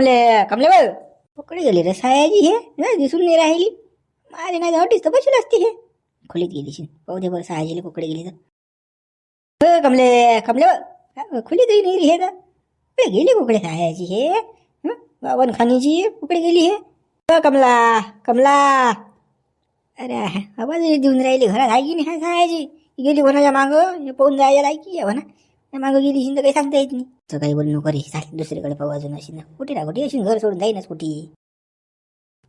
कमले कमले बघ. कुकडे गेली रे सायाजी हे नाही दिसून नाही राहिली. माझे नाही हॉटीस तर बसून असते हे. खोलीत गेली शिन. पाहू दे बरं सायाजीला कुकडे गेली तर. हो कमले कमले बघ. खोलीत नाही रे हे तर. गेली कुकडे सायाजी हे? हं? बावन खानीची कुकडे गेली हे? कमला कमला. अरे आवाज देऊन राहिली. घरात आहे की नाही सायाजी? गेली कोणाच्या मागं पाहून जायला लायकी म्हणा. मागं गेली शिंद काही सांगता येत नाही. तर काही बोलू नको रे चाल दुसरीकडे पाहू अजून अशी. ना कुठे ना कुठे अशी घर सोडून जाईनच कुठे.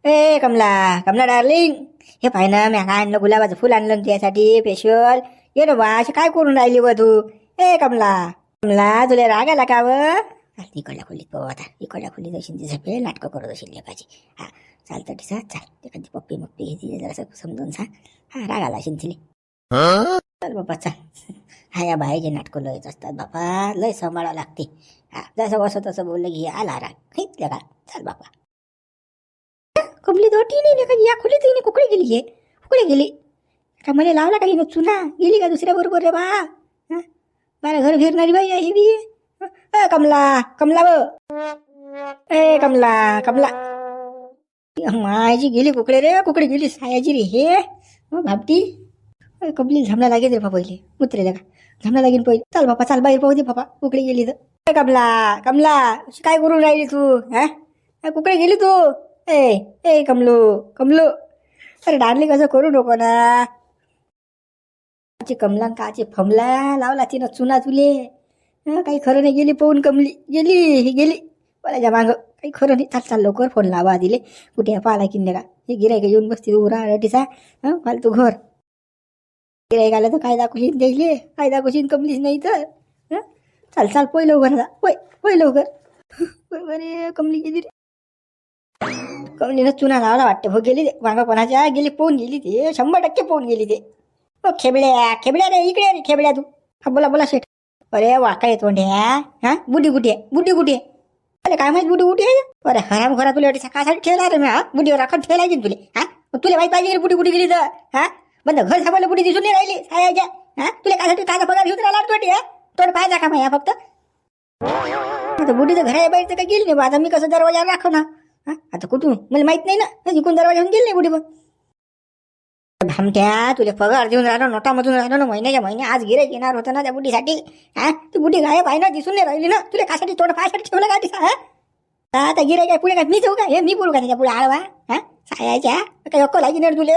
ए कमला कमला डार्लिंग हे पाय ना मी काय आणलं गुलाबाचं फुल आणलं तुझ्यासाठी त्यासाठी ये ना बा अशी काय करून राहिली व तू? ए कमला कमला तुला राग आला का व इकडल्या खोलीत पाहू आता. इकडल्या खोलीत अशी ती झपेल नाटकं करत असेल लेपाची हा चालतं ठीक चाल. एखादी पप्पी मप्पी घेते जरासं समजून सांग. हा राग आला असेल तिला. चल बापा चल. हा या बाहेरचे नाटकं लयच असतात बापा लय सांभाळावं लागते. हा जसं बसं तसं बोललं की आला राग. घेतलं का? चल बापा कमली दोटी नाही का या खोलीत नाही कुकडे गेली आहे कुकडे गेली? का मला लावला का हिनं चुना? गेली का दुसऱ्या बरोबर रे बा? मला घर फिरणारी बाई आहे बी. अ, कमला कमला ब ए कमला कमला. माझी गेली कुकडे रे? कुकडे गेली सायाजी रे हे? भापटी? कंप्लीट झमला कमली झामला लागेल रे बाबा पहिले उतरेला का? झामला लागेल पहिले. चाल बापा चाल बाहेर पाहू दे बापा. कुकडे गेली तर. कमला कमला अशी काय करून राहिली तू? हा? कुकडे गेली तू? ए ए कमलो कमलो. अरे डार्लिंग कसं करू नको ना. कमला काचे फमला. लावला तिनं चुना तुले. काही खरं नाही गेली पाहून कमली. गेली गेली. बोलायच्या मागं. काही खरं नाही. चाल चाल लवकर फोन लावा दिले. कुठे पाला किन्ने का हे गिरायक येऊन बसते उरा रटीचा हं फालतू घर. गिरायक आलं तर कायदा दाखवशीन द्यायले कायदा दाखवशीन कमलीच नाही तर हं? चाल चाल पोय लवकर राहा पोय पोय लवकर. बरे कमली गेली रे कमलीनं चुना लावला वाटतं. हो गेली ते. मागं कोणाच्या? गेली पोहून गेली ते. शंभर टक्के पोहून गेली ते. ओ खेबड्या खेबड्या रे इकडे रे खेबड्या तू. हा बोला बोला शेठ. अरे वाकाय तोंड्या. हा बुडी कुठे आहे? बुडी कुठे आहे? अरे काय माहीत बुडी कुठे आहे अरे हराम घरा तुला सकाळसाठी ठेवला रे मी हा? बुडीवर राखत ठेवला की तुले? हा? मग तुला माहीत पाहिजे बुडी गुटी गेली तर हा? बंद घर सापडलं कुठे दिसून नाही राहिली. सायाच्या हा? तुला कायसाठी काय पगार घेऊन राहिला तोटी हा तोड पाहायचा का माया फक्त. आता बुडीचं घर आहे बाईचं काय गेली नाही बा. आता मी कसं दरवाजा राखव ना हा? आता कुठून? मला माहीत नाही ना. इकून दरवाजा गेली नाही बुडी पण. भामट्या तुला पगार देऊन राहिलो नोटामधून राहिलो ना महिन्याच्या महिने आज गिरायक येणार होतं ना त्या बुढीसाठी. हा? ती बुडी गायब आहे ना दिसून नाही राहिली ना. तुला कासाठी तोडं पाहायसाठी ठेवलं का तिचा हा? आता गिरायक आहे पुढे काय? मी जाऊ का? हे मी बोलू का त्याच्या पुढे आळवा? हा? सायाच्या काय? अक्कल आहे की नाही तुले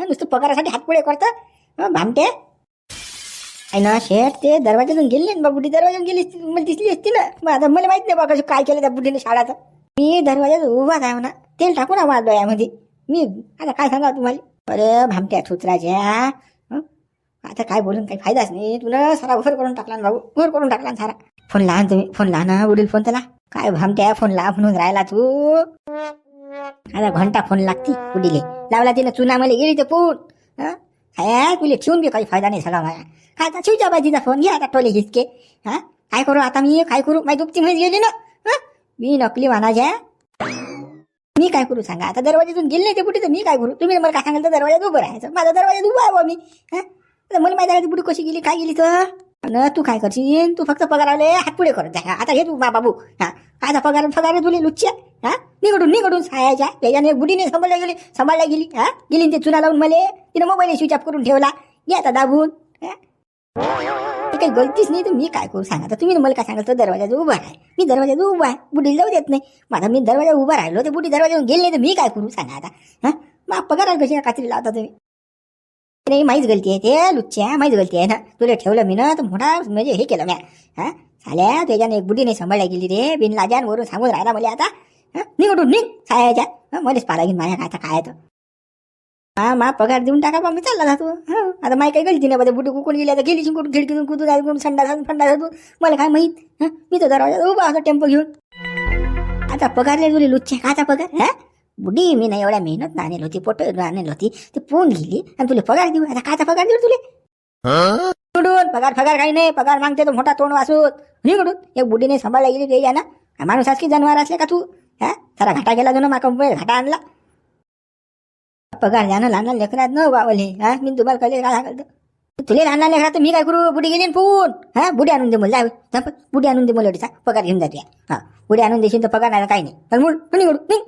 नुसतं पगारासाठी हातपुळे करतं भामटे. आहे ना शेठ ते दरवाजातून गेली ना बा बुढी दरवाजातून गेली असती, मला दिसली असती ना. मग आता मला माहीत नाही बा कसं काय केलं त्या बुडीने शाळाचं. मी दरवाजात उभाच आहे म्हणा तेल टाकू ना माझ्या डोळ्यामध्ये. मी आता काय सांगा तुम्हाला? अरे भामट्या थुतराच्या हं? आता काय बोलून काही फायदाच नाही. तुला सारा घर करून टाकला ना भाऊ घर करून टाकला ना सारा. फोन लहान तुम्ही फोन लहान वडील फोन त्याला. काय भामट्या फोन ला म्हणून राहिला तू? आता घंटा फोन लागती कुडीले लावला तिला चुना मला गेली ते पून हा? तुले ठेवून बी काही फायदा नाही झाला माझ्या काय आता ठेवच्या बाय फोन घ्या आता टोले हिसके हा? काय करू आता मी? काय करू? माझी दुपती म्हणजे गेली ना. मी नकली मानाच्या मी काय करू सांगा? आता दरवाजातून गेले नाही ते कुठे तर मी काय करू? तुम्ही मला काय सांगाल तर दरवाजात उभं राहायचं. माझा दरवाजात उभा आहे मी. हा? मला माहिती आहे ती कशी गेली काय गेली तर? न तू काय करशील? तू फक्त पगार आले हात पुढे करत जा. आता हे तू बा बाबू. हा? आता पगार पगार तुले लुच्च्या. हा? निघडून निघडून सायाच्या त्याच्याने बुडीने सांभाळल्या गेली सांभाळल्या गेली हा? गेली ते चुना लावून मले तिने मोबाईल स्विच ऑफ करून ठेवला. घ्या आता दाबून काही गलतीच नाही तर मी काय करू सांगा? तर तुम्ही मला काय सांगाल तर दरवाजा उभा आहे मी दरवाजा उभा आहे बुडीला जाऊ देत नाही. माझा मी दरवाजा उभा राहिलो ते बुडी दरवाजावर गेले नाही तर मी काय करू सांगा आता? हा? मग पगार कशी कात्री लावता तुम्ही? नाही माहीच गलती आहे ते लुच्च्या माहीच गलती आहे ना? तुला ठेवलं मी ना तर मोठा म्हणजे हे केलं म्या. हा? झाल्या त्याच्याने एक बुडीने सांभाळल्या गेली रे बिन लाजान वरून सांगून राहिला मला आता. हं? उठून निघ. खायच्या. मध्येच मलेच पाला घेऊन माझ्या आता काय तर हा मा पगार देऊन टाका बा मी चालला जातो. हं आता माही काही गलती नाही बा कुकून गेली आता गेली कुठून खिडकीतून कुठून ऐकून संडा फंडा जातो मला काय माहीत? मी तर दरवाजा उभा होता टेम्पो घेऊन. आता पगार तुला लुच्चे. काचा पगार? हा? बुडी मी नाही एवढ्या मेहनत नाणेल होती पोट आणेल होती ती पोहून गेली आणि तुला पगार देऊ. आता काचा पगार देऊ तुले? निघडून पगार पगार काही नाही. पगार मागते तो मोठा तोंड वासूत निघडून एक बुडीने सांभाळला गेली ते या ना माणूस आज की जनावर असले का तू? हा सारा घाटा गेला जो ना माका मुंबईत घाटा आणला पगार जाणं लहान लेकरात न वावले हा मी तुम्हाला कळले काय सांगतो तुले लहान लहान लेकरा तर मी काय करू बुडी गेली फोन हा बुडी आणून दे मला जाय बुडी आणून दे मला अडीचा पगार घेऊन जाते हा बुडी आणून देशील तर पगार नाही काही नाही तर मूळ कोणी करू नाही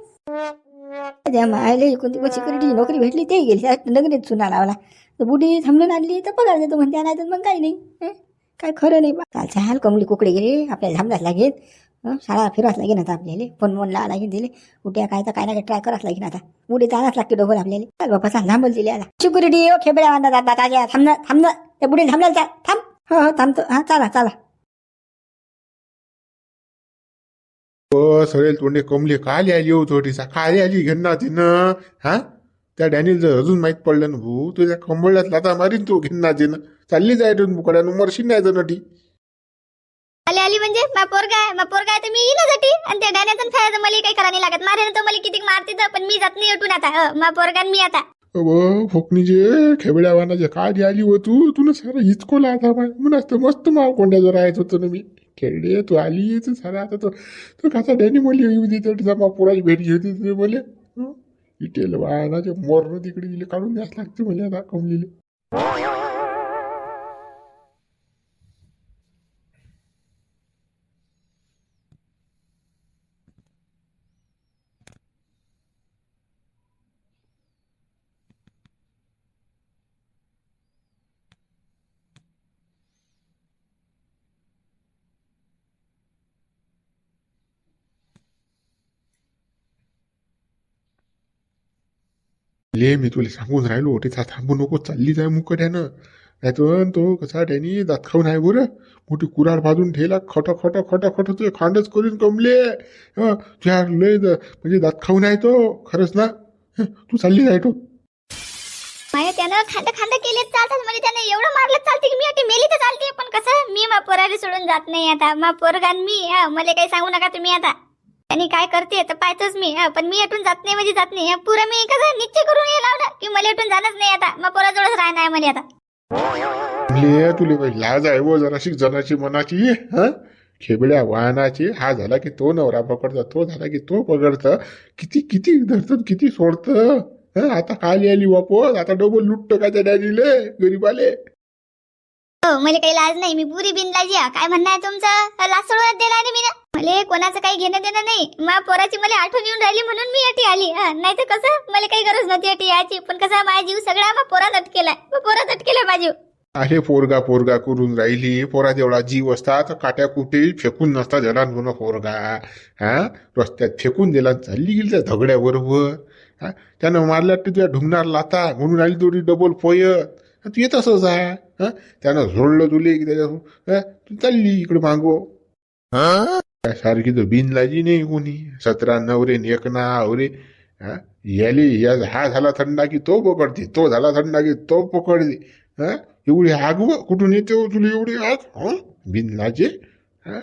त्या मायले कोणती पण सिक्युरिटी नोकरी भेटली ते गेली नगरीत चुना लावला तर बुडी थांबून आणली तर पगार देतो म्हणते नाही तर मग काही नाही काय खरं नाही बा हाल कमली कुकडे गेले आपल्याला थांबलाच लागेल शाळा फिरावंच लागेल आता आपल्याला. फोन फोन लावा लागेल दिले उद्या काय तर काय ना काय ट्राय करावंच लागेल आता. उद्या जाणंच लागते डोबल आपल्याला. चल बाबा चाल थांबल दिले आला सिक्युरिटी ओ खेबड्या बांधा जातात ताज्या. थांब थांब त्या पुढे थांबला चाल. थांब. हो हो थांबतो. हा चला चला. बस अरेल तोंडे कमली काली आली हो थोडीसा काली आली घेणार तिनं. हा? त्या डॅनिल जर अजून माहीत पडलं ना भाऊ. तुझ्या कंबळ्यात लाता मारीन तू घेणार तिनं. चालली जाय दोन बुकड्यानं. मरशील नाही जण ती. आली आली म्हणजे? मा पोरगा आहे मा पोरगा आहे तर मी येण्यासाठी आणि त्या डाण्याचं खायचं मला काही करायला नाही लागत. मारे तर मला किती मारते तर पण मी जात नाही उठून आता. हं, मा पोरगा आणि मी आता. अव फोकणीचे खेबड्या वानाचे आली हो तू? तुला सारा हिचकोला आता माय म्हणून तर मस्त माव जर राहत होतो ना मी. खेळले तू आली तर सारा आता तो तू कसा डॅनी मुली येऊ दे तर जमा पोराची भेट घेते तुझे बोले. इटेल वाहनाचे मोर तिकडे गेले. काढून द्यास लागते मला आता कमलेले. ले मी तुला सांगून राहिलो तिचा थांबू नको चालली जाय मुकड्यानं नाही तर तो कसा त्यानी दात खाऊन आहे बरं मोठी कुराड बाजून ठेला खट खट खट खट तुझे खांडच करून कमले हं, तुझ्या लय द- म्हणजे दात खाऊन आहे तो खरंच ना तू चालली जाय तो माया त्यानं खांड खांड केले चालतात म्हणजे त्यानं एवढं मारलं चालते की मी आता मेली तर चालते पण कसं मी मा पोराला सोडून जात नाही आता मा पोरगान आणि मी मला काही सांगू नका तुम्ही आता आणि काय करते तर पाहतोच मी. पण मी अटून जात नाही म्हणजे जात नाही. पुरं मी कसं निश्चय करून हे लावलं. की मला अटून जाणच नाही आता. मग पोराजवळच राहणार आहे मला आता. ले तुले बाई लाज आहे व जराशी जनाची मनाची. हं? खेबड्या वाहनाची. हा झाला की तो नवरा पकडतो तो झाला की तो पकडतं. किती किती धरतं किती सोडतं? हं आता खाली आली वापस. आता डबल लुटतं का त्या डॅनीले गरीबाले? हो मला काही लाज नाही मी पुरी बिनलाजी आहे. काय म्हणणं आहे तुमचं? लाज सोडून दिला ना मी ना. मला कोणाचं काही घेणं देणं नाही. मा पोराची मला आठवण येऊन राहिली म्हणून मी अटी आली. नाही तर कसं? मला काही गरज नव्हती अटी यायची. पण कसं माझा जीव सगळा मा पोरात अटकेलाय. मा पोरात अटकेलाय माझा जीव. अरे पोरगा पोरगा करून राहिली. पोरा तेवढा जीव असता तर काट्या कुठे फेकून नसता जलान म्हणून पोरगा. हा? रस्त्यात फेकून दिला चालली गेली त्या दगड्याबरोबर हा? त्यानं मारल्या तर तुझ्या ढुंगणार लाता म्हणून आली थोडी डबल पोयत तू येत असंच आहे हा? त्यानं झोडलं तुले की त्याच्या हा, तू चालली इकडे मागो. काय सारखी तर बिन लाजी नाही कोणी. सतरा नवरे न एक ना आवरे हा? याले या हा झाला थंडा की तो पकडते तो झाला थंडा की तो पकडते. हा? एवढी आग कुठून येते हो तुला एवढी आग? हं? बिन लाजे? हा?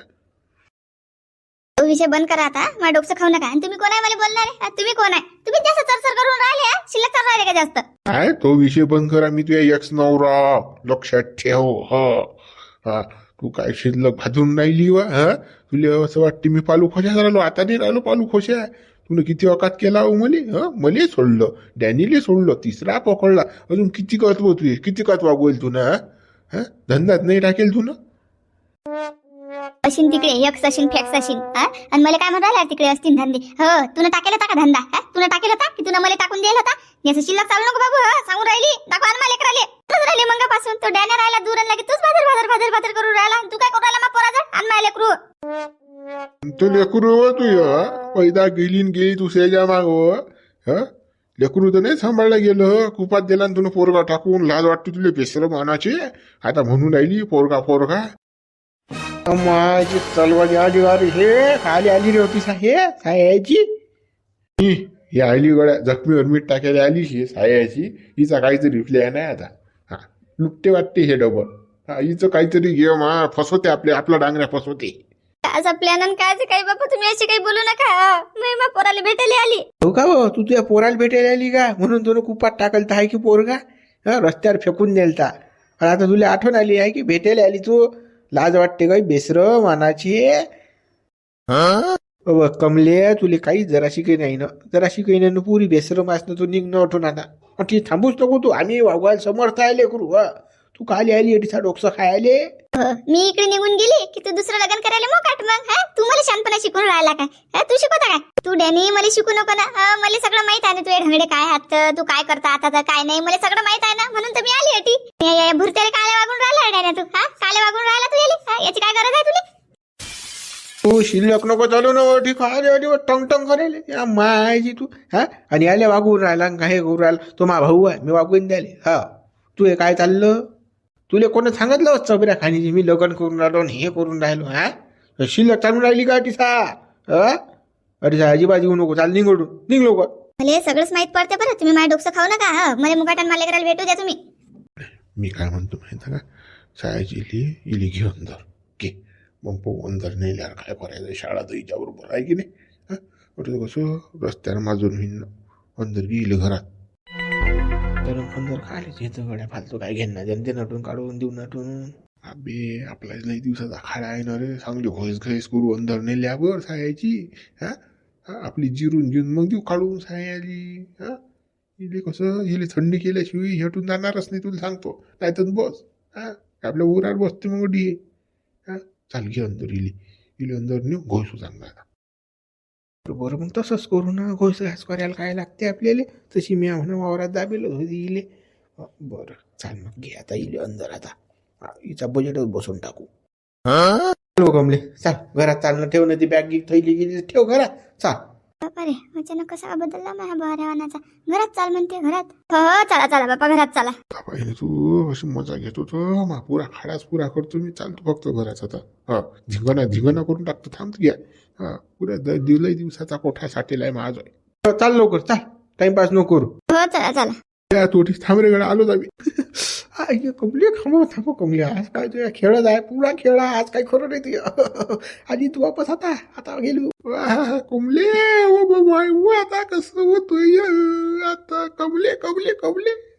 तो विषय बंद करा आता. माझ्या डोकं खाऊ नका. आणि तुम्ही कोण आहे मला बोलणार? आहे? तुम्ही कोण आहे? तुम्ही जास्त चरचर करून राहिले हा? शिल्लक चालू राहिले का जास्त? काय तो विषय बंद करा. मी तुझ्या यक्ष नवरा. लक्षात ठेव ह. हा. तू काय शिल्लक भाजून राहिली वा हा? तुला असं वाटते मी पालू खोशा राहिलो आता नाही राहिलो पालू खोशा तुला किती अकात केला हो मले ह? मले सोडलं. डॅनीले सोडलं. तिसरा पकडला. अजून किती कतव तुझे? किती कतवा बोल तू ना हा? नाही टाकेल तू ना अशीन तिकडे यक्स अशीन फॅक्स अशीन आणि मला काय म्हणून राहिला तिकडे असतील धंदे? हो तुला टाकेल होता का धंदा? हा? तुला टाकेल होता की तुला मला टाकून द्यायला होता? याचं शिल्लक चालू नको बाबू हा? सांगून राहिली दाखवा आणि मला राहिले. तूच मग पासून तो डॅने राहिला दूर आणि तूच बाजार बाजार बाजार बाजार करून राहिला. आणि तू काय करू राहिला मग पोराजवळ आणि मला लेकरू. तो लेकरू हो तू पैदा गेली गेली तू सेजा माग ह? लेकरू तर नाही सांभाळलं गेलं कुपात दिला न तुला पोरगा टाकून लाज वाटते तुला बेसर मानाचे? आता म्हणून राहिली पोरगा पोरगा. माझी तलवारी आली वारी हे खाली आली रे होती हे सायाची ही ही आली गड्या जखमीवर मीठ टाकायला आली ही सायाची हिचा काहीतरी प्लॅन नाही आता. हा लुटते वाटते हे डबल. हा हिचं काहीतरी घे मा फसवते आपले आपला डांगऱ्या फसवते. असा प्लॅन आणि काय काही बाबा तुम्ही अशी काही बोलू नका. मी पोराला भेटायला आली. हो का हो? तू तुझ्या पोराला भेटायला आली का? म्हणून तुला कुपात टाकल तर आहे की पोरगा? हा रस्त्यावर फेकून नेलता. आणि आता तुला आठवण आली आहे की भेटायला आली तू? लाज वाटते काय? बेसर मानाची बाबा कमले तुले काही जराशी काही नाही ना. जराशी काही नाही ना पुरी बेसर मासनं तू निघणं उठून आता. थांबूच नको तू. आम्ही वागवायला समर्थ आहे लेकरू हा. तू काली आली एटीसा डोकसं खायले. हो, मी इकडे निघून गेली की तू दुसरं लग्न करायला मग काट मग हा? तू मला शांतपणा शिकून राहिला काय? हा तू शिकवता काय? तू डॅनी मला शिकू नको ना. हा, मला सगळं माहीत आहे ना तुझे ढंगडे काय हात तू काय करता आता तर काय नाही मला सगळं माहीत आहे ना. म्हणून तर मी आली या भुरत्याला काळे वागून राहिला डॅना तू हा? काळे वागून राहिला तू याली? हा, याची काय गरज आहे तुला? तू शिल्लक नको चालू ना ठीक आहे अरे टंग टंग करेल. या मायची तू हा? आणि आल्या वागून राहिला आणि काय करून राहिला तो मा भाऊ आहे मी वागून द्याले हा. तू हे काय चाललं? तुले कोणी सांगितलं चबऱ्या खाणीची? मी लग्न करून राहिलो आणि हे करून राहिलो हा? शिल्लक चालून राहिली का टिसा हा अरे अजिबात येऊ नको चाल निघडून निघ लवकर. मला सगळंच माहीत पडते बरं. तुम्ही माझ्या डोकं खाऊ नका हा. मला मुगाटान मला करायला भेटू द्या तुम्ही. मी काय म्हणतो माहिती का? शाळेची इली इली घे अंदर घे. मग पाहू अंदर नेल्यावर काय करायचं? शाळा तर हिच्या बरोबर आहे की नाही? हा? कसं रस्त्यावर माजून होईन अंदर गेली घरात. आपण अंदर खायला तिथं गड्या फालतू काय घेणं जनते नटून काढून देऊ नटून. अबे आपला लई दिवसाचा खाडा आहे ना रे. चांगली घोस घाईस करू अंदर नेल्यावर सायाची हा? हा, आपली जिरून जिरून मग देऊ काढून सायाली हा? इले कसं इले थंडी केल्याशिवाय हेटून जाणारच नाही तुला सांगतो. नाही तर बस हा? आपल्या उरावर बसते मग डी हा? चाल घे अंदर इले इले अंदर नेऊ घोसू चांगला बरं मग तसंच करू ना घोस घास करायला काय लागते आपल्याला? तशी मी म्हणा वावरात दाबेल होती इले. बरं चाल मग घे आता इले अंदर आता. हा, हिचा बजेटच बसून टाकू. चलो कमले चाल घरात चालणं ठेव ना ती बॅग गिग थैली गेली ठेव घरात. चाल. बापा रे अचानक कसा बदलला माझ्या बहऱ्यावानाचा घरात चाल म्हणते घरात. हो चला चला बापा घरात चला. बाबा तू अशी मजा घेतो तो मा पुरा खाडाच पुरा करतो मी चालतो फक्त घराच आता. हा धिंगणा धिंगणा करून टाकतो थांबतो घ्या. हा पुऱ्या द दिवलाही दिवसाचा कोठा साठेला आहे माझा. चाल लवकर चाल. टाइमपास नको करू. हो चला चला. त्या तोटीस थांब रे गड्या, आलो जावी. आई कमले थांबव थांबव कमले. आज काय तुझ्या खेळत आहे? पुरा खेळा आज काय खरं नाही तुझ्या आधी तू वापस आता. आता गेलो. कमले आता कसं होतोय? आता कमले कमले कमले.